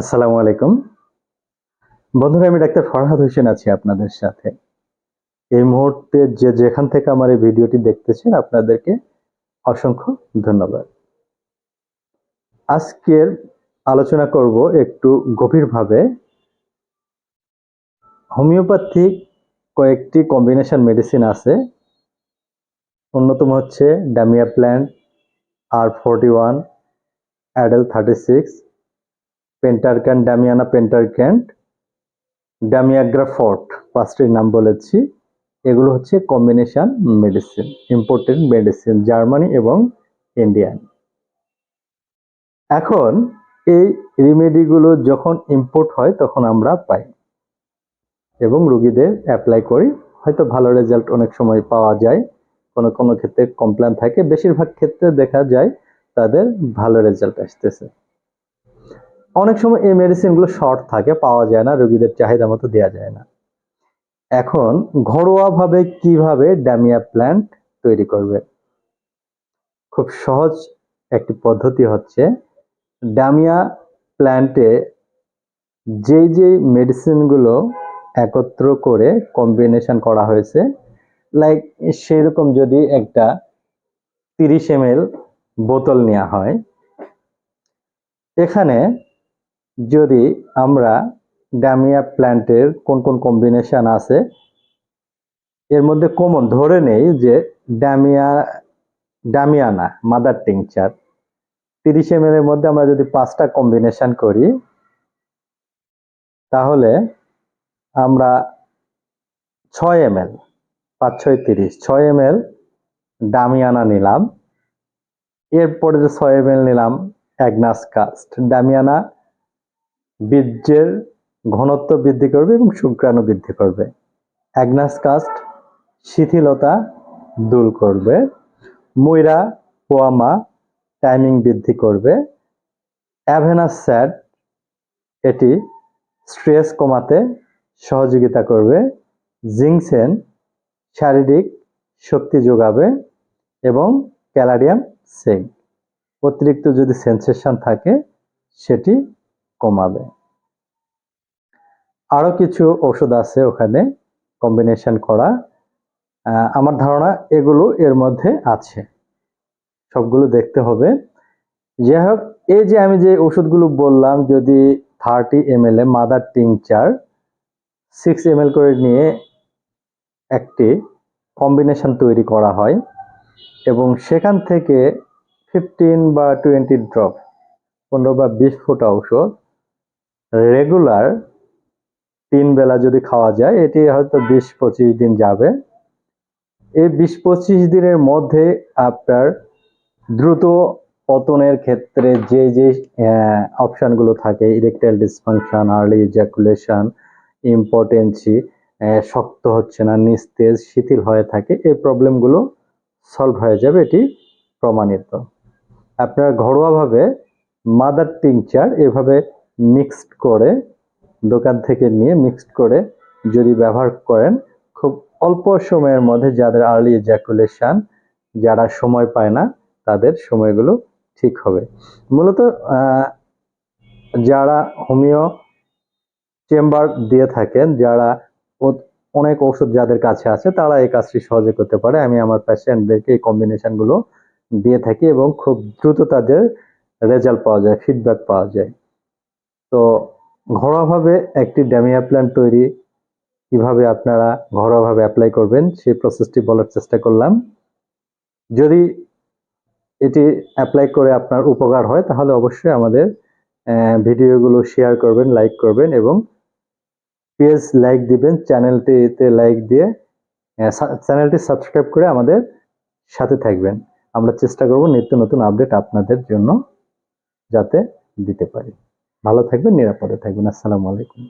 আসসালামু আলাইকুম। বন্ধুরা, আমি ডাক্তার ফরহাদ হোসেন আছি আপনাদের সাথে। এই মুহূর্তে যে যেখান থেকে আমার এই ভিডিওটি দেখতেছেন, আপনাদেরকে অসংখ্য ধন্যবাদ। আজকের আলোচনা করব একটু গভীরভাবে। হোমিওপ্যাথিক কয়েকটি কম্বিনেশন মেডিসিন আছে। অন্যতম হচ্ছে ড্যামিয়া প্ল্যান্ট, আর forty one, Adele thirty six পেন্টারক্যান ডামিয়ানা পেন্টারক্যান্ট ডামিয়াগ্রাফর্ট পাঁচটির নাম বলেছি। এগুলো হচ্ছে combination medicine imported medicine Germany এবং ইন্ডিয়ান এখন এই রেমেডিগুলো যখন ইম্পোর্ট হয়, তখন আমরা পাই। এবং রুগীদের অ্যাপ্লাই করি। হয়তো ভালো রেজাল্ট অনেক সময় পাওয়া যায়। কোনো কোনো ক্ষেত্রে কমপ্লেন থাকে। বেশিরভাগ ক্ষেত্রে দেখা যায় তাদের ভালো রেজাল্ট আসতেছে। অনেক সময় এই মেডিসিনগুলো শর্ট থাকে, পাওয়া যায় না, রোগীদের চাহিদা মতো দেওয়া যায় না। এখন ঘরোয়াভাবে কীভাবে ডামিয়া প্ল্যান্ট তৈরি করবে? খুব সহজ একটি পদ্ধতি হচ্ছে ডামিয়া প্ল্যান্টে যেই যেই মেডিসিনগুলো একত্র করে কম্বিনেশন করা হয়েছে লাইক সেরকম যদি একটা তিরিশ এম বোতল নেওয়া হয়, এখানে যদি আমরা ডামিয়া প্ল্যান্টের কোন কোন কম্বিনেশন আছে, এর মধ্যে কমন ধরে নেই যে ডামিয়া ডামিয়ানা মাদার টিংচার তিরিশ এম এর মধ্যে আমরা যদি পাঁচটা কম্বিনেশান করি, তাহলে আমরা ছয় এম এল পাঁচ, ছয়, তিরিশ, ছয় এম এল ডামিয়ানা নিলাম। এরপরে যে ছয় এম এল নিলাম অ্যাগনাস কাস্ট ডামিয়ানা বীর্যের ঘনত্ব বৃদ্ধি করবে এবং শুক্রাণু বৃদ্ধি করবে। অ্যাগনাস কাস্ট শিথিলতা দূর করবে। ময়রা, পোয়ামা টাইমিং বৃদ্ধি করবে। অ্যাভেনাস স্যাড এটি স্ট্রেস কমাতে সহযোগিতা করবে। জিংসেন শারীরিক শক্তি যোগাবে এবং ক্যালারিয়াম সেগ অতিরিক্ত যদি সেন্সেশন থাকে, সেটি কমাবে। আরও কিছু ওষুধ আছে ওখানে কম্বিনেশন করা। আমার ধারণা এগুলো এর মধ্যে আছে। সবগুলো দেখতে হবে। যাই হোক, এই যে আমি যে ওষুধগুলো বললাম, যদি থার্টি এম এল এ মাদার টিংচার সিক্স এম করে নিয়ে একটি কম্বিনেশন তৈরি করা হয় এবং সেখান থেকে ফিফটিন বা টোয়েন্টি ড্রপ পনেরো বা বিশ ফোঁটা ঔষধ রেগুলার তিন বেলা যদি খাওয়া যায়, এটি হয়তো বিশ পঁচিশ দিন যাবে। এই বিশ পঁচিশ দিনের মধ্যে আপনার দ্রুত পতনের ক্ষেত্রে যে যে অপশানগুলো থাকে erectile dysfunction early ejaculation impotency শক্ত হচ্ছে না, নিস্তেজ, শিথিল হয়ে থাকে, এই প্রবলেমগুলো সলভ হয়ে যাবে এটি প্রমাণিত। আপনারা ঘরোয়াভাবে মাদার টিংচার এভাবে মিক্সড করে দোকান থেকে নিয়ে মিক্সড করে যদি ব্যবহার করেন, খুব অল্প সময়ের মধ্যে যাদের আর্লি জ্যাকুলেশন যারা সময় পায় না, তাদের সময়গুলো ঠিক হবে। মূলত যারা হোমিও চেম্বার দিয়ে থাকেন, যারা অনেক ওষুধ যাদের কাছে আছে, তারা এই কাজটি সহজে করতে পারে। আমি আমার পেশেন্টদেরকে এই কম্বিনেশনগুলো দিয়ে থাকি এবং খুব দ্রুত তাদের রেজাল্ট পাওয়া যায় ফিডব্যাক পাওয়া যায়। তো ঘরোয়াভাবে একটি ড্যামিয়া প্ল্যান্ট তৈরি কীভাবে আপনারা ঘরোয়াভাবে অ্যাপ্লাই করবেন, সেই প্রসেসটি বলার চেষ্টা করলাম। যদি এটি অ্যাপ্লাই করে আপনার উপকার হয়, তাহলে অবশ্যই আমাদের ভিডিওগুলো শেয়ার করবেন লাইক করবেন এবং পেজ লাইক দিবেন চ্যানেলটিতে লাইক দিয়ে চ্যানেলটি সাবস্ক্রাইব করে আমাদের সাথে থাকবেন। আমরা চেষ্টা করব নিত্য নতুন আপডেট আপনাদের জন্য যাতে দিতে পারি। ভালো থাকবেন নিরাপদে থাকবেন। আসসালামু আলাইকুম।